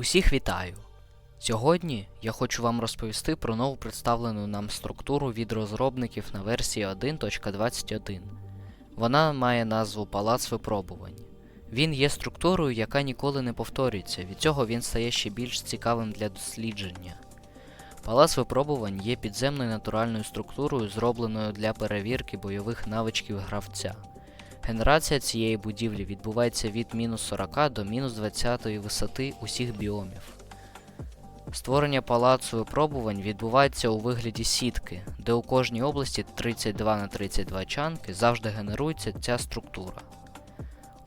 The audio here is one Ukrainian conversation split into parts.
Усіх вітаю! Сьогодні я хочу вам розповісти про нову представлену нам структуру від розробників на версії 1.21. Вона має назву Палац випробувань. Він є структурою, яка ніколи не повторюється, від цього він стає ще більш цікавим для дослідження. Палац випробувань є підземною натуральною структурою, зробленою для перевірки бойових навичків гравця. Генерація цієї будівлі відбувається від мінус 40 до мінус 20 висоти усіх біомів. Створення палацу випробувань відбувається у вигляді сітки, де у кожній області 32 на 32 чанки завжди генерується ця структура.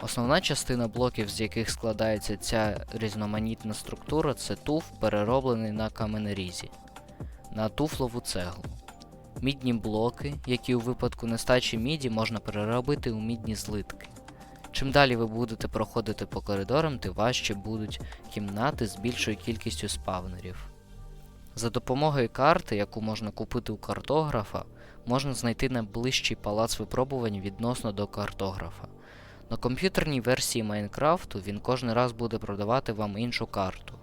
Основна частина блоків, з яких складається ця різноманітна структура, це туф, перероблений на каменерізі, на туфлову цеглу. Мідні блоки, які у випадку нестачі міді можна переробити у мідні злитки. Чим далі ви будете проходити по коридорам, тим важче будуть кімнати з більшою кількістю спавнерів. За допомогою карти, яку можна купити у картографа, можна знайти найближчий палац випробувань відносно до картографа. На комп'ютерній версії Майнкрафту він кожен раз буде продавати вам іншу карту.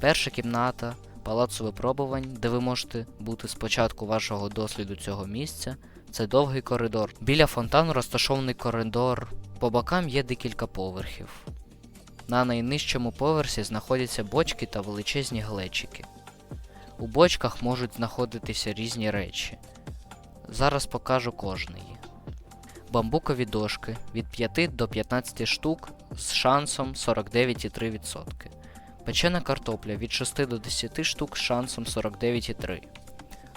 Перша кімната палацу випробувань, де ви можете бути спочатку вашого досліду цього місця, це довгий коридор. Біля фонтану розташований коридор. По бокам є декілька поверхів. На найнижчому поверсі знаходяться бочки та величезні глечики. У бочках можуть знаходитися різні речі. Зараз покажу кожний. Бамбукові дошки від 5 до 15 штук з шансом 49,3%. Печена картопля від 6 до 10 штук з шансом 49,3.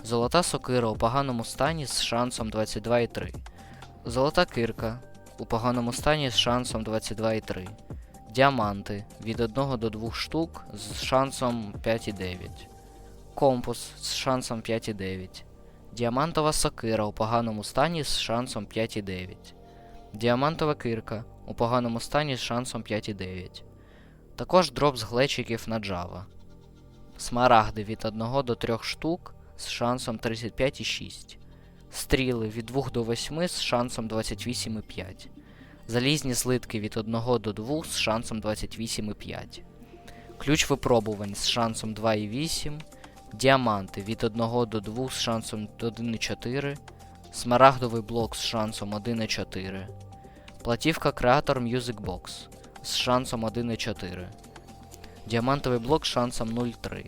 Золота сокира у поганому стані з шансом 22,3. Золота кирка у поганому стані з шансом 22,3. Діаманти від 1 до 2 штук з шансом 5,9. Компас з шансом 5,9. Діамантова сокира у поганому стані з шансом 5,9. Діамантова кирка у поганому стані з шансом 5,9. Також дроп з глечиків на Java. Смарагди від 1 до 3 штук з шансом 35,6. Стріли від 2 до 8 з шансом 28,5. Залізні злитки від 1 до 2 з шансом 28,5. Ключ випробувань з шансом 2,8. Діаманти від 1 до 2 з шансом 1,4. Смарагдовий блок з шансом 1,4. Платівка Creator Music Box з шансом 1,4. Діамантовий блок з шансом 0,3.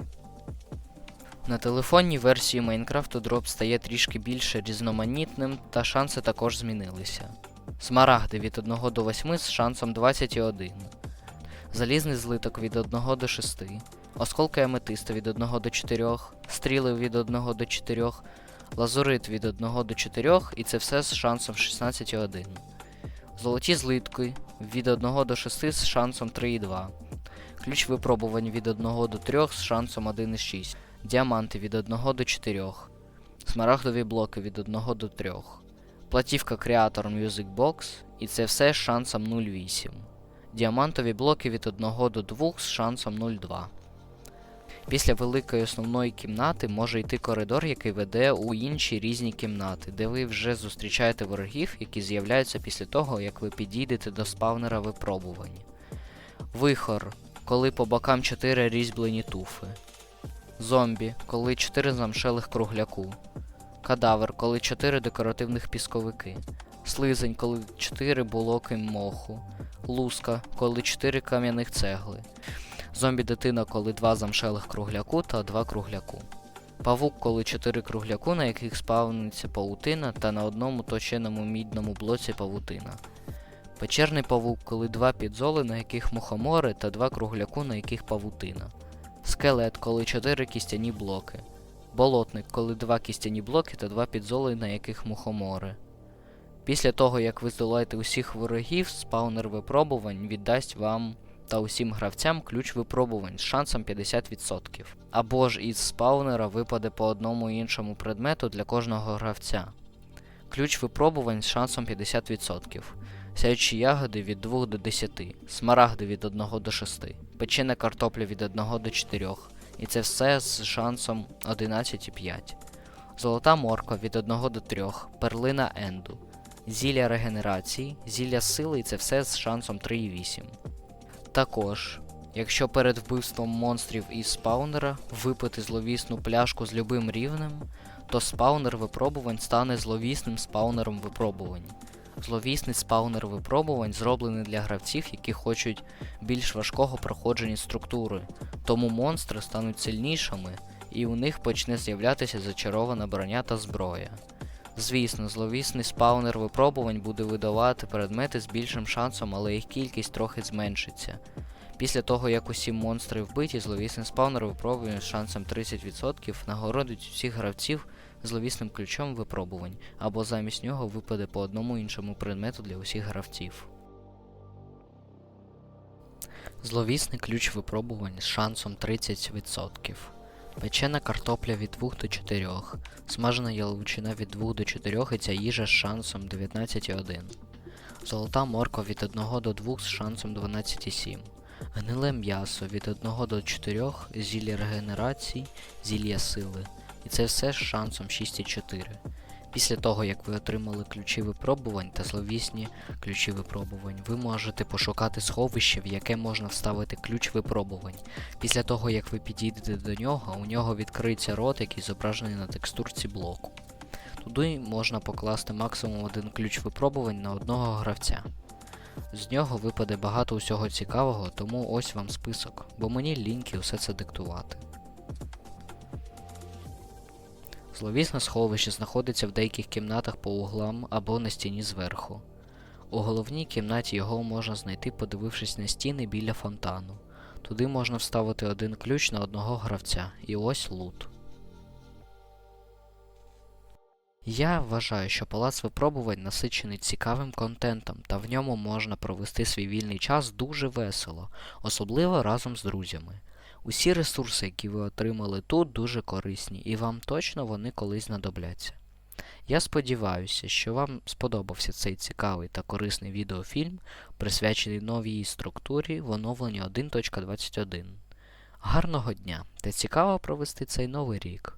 На телефонній версії Майнкрафту дроп стає трішки більше різноманітним, та шанси також змінилися. Смарагди від 1 до 8 з шансом 20,1. Залізний злиток від 1 до 6. Осколки аметиста від 1 до 4, стріли від 1 до 4, лазурит від 1 до 4, і це все з шансом 16,1. Золоті злитки від 1 до 6 з шансом 3,2. Ключ випробувань від 1 до 3 з шансом 1,6. Діаманти від 1 до 4. Смарагдові блоки від 1 до 3. Платівка Creator Music Box, і це все з шансом 0,8. Діамантові блоки від 1 до 2 з шансом 0,2. Після великої основної кімнати може йти коридор, який веде у інші різні кімнати, де ви вже зустрічаєте ворогів, які з'являються після того, як ви підійдете до спавнера випробувань. Вихор, коли по бокам 4 різьблені туфи. Зомбі, коли 4 замшелих кругляку. Кадавр, коли 4 декоративних пісковики. Слизень, коли 4 блоки моху. Луска, коли 4 кам'яних цегли. Зомбі-дитина, коли 2 замшелих кругляку та 2 кругляку. Павук, коли 4 кругляку, на яких спавниться павутина, та на одному точеному мідному блоці павутина. Печерний павук, коли 2 підзоли, на яких мухомори, та 2 кругляку, на яких павутина. Скелет, коли 4 кістяні блоки. Болотник, коли 2 кістяні блоки та 2 підзоли, на яких мухомори. Після того, як ви здолаєте усіх ворогів, спаунер випробувань віддасть вам та усім гравцям ключ випробувань з шансом 50%. Або ж із спаунера випаде по одному іншому предмету для кожного гравця. Ключ випробувань з шансом 50%. Сяючі ягоди від 2 до 10, смарагди від 1 до 6, печена картопля від 1 до 4. І це все з шансом 11,5. Золота морква від 1 до 3, перлина енду, зілля регенерації, зілля сили і це все з шансом 3,8. Також Якщо перед вбивством монстрів із спаунера випити зловісну пляшку з любим рівнем, то спаунер випробувань стане зловісним спаунером випробувань. Зловісний спаунер випробувань зроблений для гравців, які хочуть більш важкого проходження структури, тому монстри стануть сильнішими, і у них почне з'являтися зачарована броня та зброя. Звісно, зловісний спаунер випробувань буде видавати предмети з більшим шансом, але їх кількість трохи зменшиться. Після того, як усі монстри вбиті, зловісний спаунер випробувань з шансом 30% нагородить всіх гравців зловісним ключом випробувань, або замість нього випаде по одному іншому предмету для усіх гравців. Зловісний ключ випробувань з шансом 30%. Печена картопля від 2 до 4, смажена яловичина від 2 до 4 і ця їжа з шансом 19,1. Золота морква від 1 до 2 з шансом 12,7. Гниле м'ясо від 1 до 4, зілля регенерації, зілля сили. І це все з шансом 6,4. Після того, як ви отримали ключі випробувань та зловісні ключі випробувань, ви можете пошукати сховище, в яке можна вставити ключ випробувань. Після того, як ви підійдете до нього, у нього відкриється рот, який зображений на текстурці блоку. Туди можна покласти максимум один ключ випробувань на одного гравця. З нього випаде багато усього цікавого, тому ось вам список, бо мені ліньки усе це диктувати. Зловісне сховище знаходиться в деяких кімнатах по углам або на стіні зверху. У головній кімнаті його можна знайти, подивившись на стіни біля фонтану. Туди можна вставити один ключ на одного гравця, і ось лут. Я вважаю, що палац випробувань насичений цікавим контентом, та в ньому можна провести свій вільний час дуже весело, особливо разом з друзями. Усі ресурси, які ви отримали тут, дуже корисні, і вам точно вони колись знадобляться. Я сподіваюся, що вам сподобався цей цікавий та корисний відеофільм, присвячений новій структурі в оновленні 1.21. Гарного дня та цікаво провести цей новий рік!